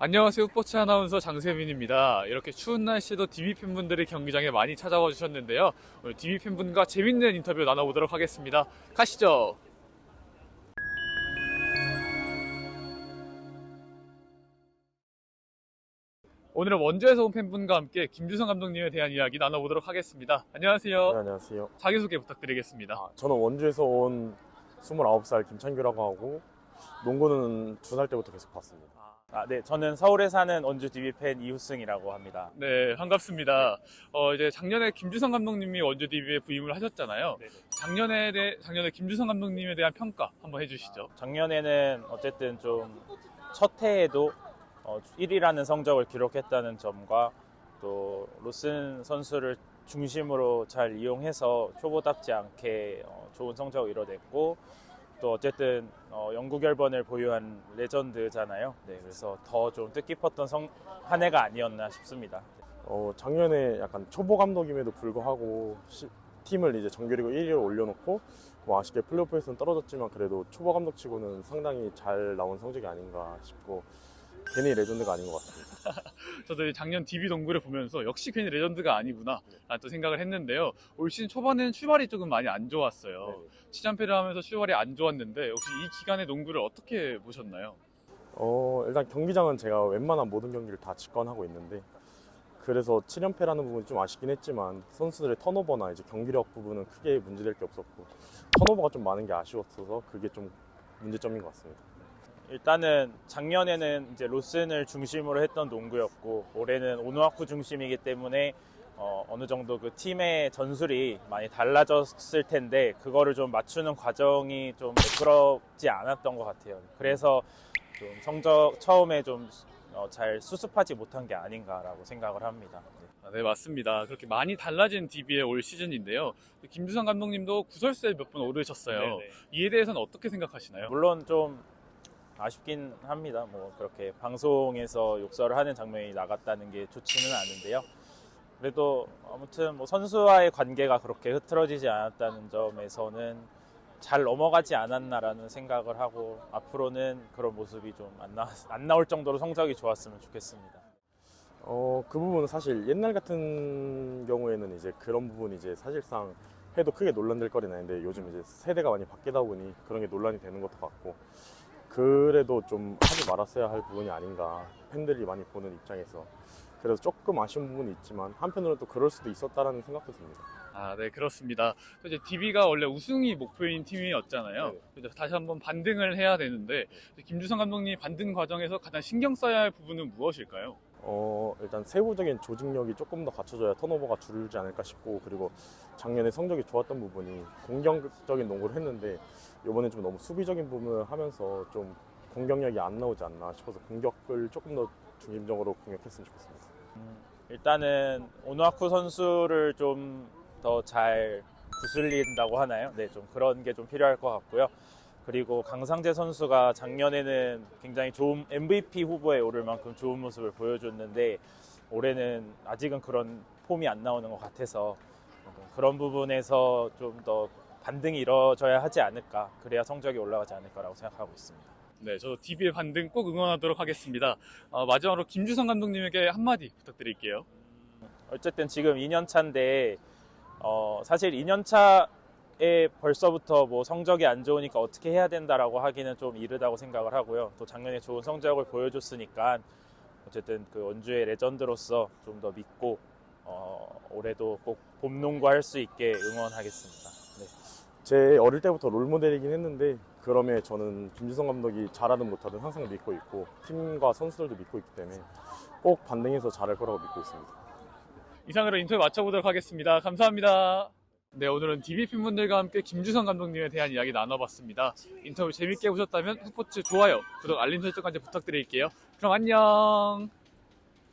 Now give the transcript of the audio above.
안녕하세요. 스포츠 아나운서 장세민입니다. 이렇게 추운 날씨에도 DB 팬분들이 경기장에 많이 찾아와 주셨는데요. 오늘 DB 팬분과 재밌는 인터뷰 나눠보도록 하겠습니다. 가시죠. 오늘은 원주에서 온 팬분과 함께 김주성 감독님에 대한 이야기 나눠보도록 하겠습니다. 안녕하세요. 네, 안녕하세요. 자기소개 부탁드리겠습니다. 아, 저는 원주에서 온 29살 김창규라고 하고 농구는 두 살 때부터 계속 봤습니다. 아, 네. 저는 서울에 사는 원주 DB 팬 이우승이라고 합니다. 네, 반갑습니다. 어, 이제 작년에 김주성 감독님이 원주 DB에 부임을 하셨잖아요. 네네. 작년에 대, 작년에 김주성 감독님에 대한 평가 한번 해주시죠. 작년에는 어쨌든 좀 첫 해에도 어, 1위라는 성적을 기록했다는 점과 또 로슨 선수를 중심으로 잘 이용해서 초보답지 않게 어, 좋은 성적을 이뤄냈고 또 어쨌든 어, 영구 결번을 보유한 레전드잖아요. 네, 그래서 더 좀 뜻깊었던 성- 한 해가 아니었나 싶습니다. 어, 작년에 약간 초보 감독임에도 불구하고 시- 팀을 이제 정규리그 1위로 올려놓고 뭐 아쉽게 플레이오프에서는 떨어졌지만 그래도 초보 감독치고는 상당히 잘 나온 성적이 아닌가 싶고 괜히 레전드가 아닌 것 같습니다. 저도 이 작년 DB 농구를 보면서 역시 괜히 레전드가 아니구나 라는 또 생각을 했는데요. 올 시즌 초반에는 출발이 조금 많이 안 좋았어요. 네. 치잔패를 하면서 출발이 안 좋았는데 혹시 이 기간의 농구를 어떻게 보셨나요? 어, 일단 경기장은 제가 웬만한 모든 경기를 다 직관하고 있는데 그래서 7연패라는 부분이 좀 아쉽긴 했지만 선수들의 턴오버나 이제 경기력 부분은 크게 문제될 게 없었고 턴오버가 좀 많은 게 아쉬웠어서 그게 좀 문제점인 것 같습니다. 일단은 작년에는 이제 로슨을 중심으로 했던 농구였고 올해는 오노아쿠 중심이기 때문에 어, 어느 정도 그 팀의 전술이 많이 달라졌을 텐데 그거를 좀 맞추는 과정이 좀 매끄럽지 않았던 것 같아요. 그래서 좀 성적 처음에 좀잘 수습하지 못한 게 아닌가라고 생각을 합니다. 네. 아, 네, 맞습니다. 그렇게 많이 달라진 DB의 올 시즌인데요. 김주성 감독님도 구설수에 몇 번 오르셨어요. 네네. 이에 대해서는 어떻게 생각하시나요? 물론 좀 아쉽긴 합니다. 뭐 그렇게 방송에서 욕설을 하는 장면이 나갔다는 게 좋지는 않은데요. 그래도 아무튼 뭐 선수와의 관계가 그렇게 흐트러지지 않았다는 점에서는 잘 넘어가지 않았나라는 생각을 하고 앞으로는 그런 모습이 좀안 나, 안 나올 정도로 성적이 좋았으면 좋겠습니다. 어, 그 부분은 사실 옛날 같은 경우에는 이제 그런 부분이 이제 사실상 해도 크게 논란될 거리는 아닌데 요즘 이제 세대가 많이 바뀌다 보니 그런 게 논란이 되는 것도 같고 그래도 좀 하지 말았어야 할 부분이 아닌가 팬들이 많이 보는 입장에서 그래서 조금 아쉬운 부분이 있지만 한편으로는 또 그럴 수도 있었다라는 생각도 듭니다. 아, 네, 그렇습니다. 또 이제 DB가 원래 우승이 목표인 팀이었잖아요. 네. 그래서 다시 한번 반등을 해야 되는데 김주성 감독님이 반등 과정에서 가장 신경 써야 할 부분은 무엇일까요? 어, 일단 세부적인 조직력이 조금 더 갖춰져야 턴오버가 줄지 않을까 싶고 그리고 작년에 성적이 좋았던 부분이 공격적인 농구를 했는데 이번에 좀 너무 수비적인 부분을 하면서 좀 공격력이 안 나오지 않나 싶어서 공격을 조금 더 중심적으로 공격했으면 좋겠습니다. 일단은 오노아쿠 선수를 좀 더 잘 구슬린다고 하나요? 네, 좀 그런 게 좀 필요할 것 같고요. 그리고 강상재 선수가 작년에는 굉장히 좋은 MVP 후보에 오를 만큼 좋은 모습을 보여줬는데 올해는 아직은 그런 폼이 안 나오는 것 같아서 그런 부분에서 좀 더 반등이 이루어져야 하지 않을까 그래야 성적이 올라가지 않을까라고 생각하고 있습니다. 네, 저도 DB의 반등 꼭 응원하도록 하겠습니다. 어, 마지막으로 김주성 감독님에게 한마디 부탁드릴게요. 어쨌든 지금 2년 차인데 어, 사실 2년 차에 벌써부터 뭐 성적이 안 좋으니까 어떻게 해야 된다라고 하기는 좀 이르다고 생각을 하고요. 또 작년에 좋은 성적을 보여줬으니까 어쨌든 그 원주의 레전드로서 좀 더 믿고 어, 올해도 꼭 봄농구 할 수 있게 응원하겠습니다. 네. 제 어릴 때부터 롤모델이긴 했는데 그럼에 저는 김지성 감독이 잘하든 못하든 항상 믿고 있고 팀과 선수들도 믿고 있기 때문에 꼭 반등해서 잘할 거라고 믿고 있습니다. 이상으로 인터뷰 마쳐보도록 하겠습니다. 감사합니다. 네, 오늘은 DB 팬분들과 함께 김주성 감독님에 대한 이야기 나눠봤습니다. 인터뷰 재밌게 보셨다면 스포츠 좋아요, 구독, 알림 설정까지 부탁드릴게요. 그럼 안녕!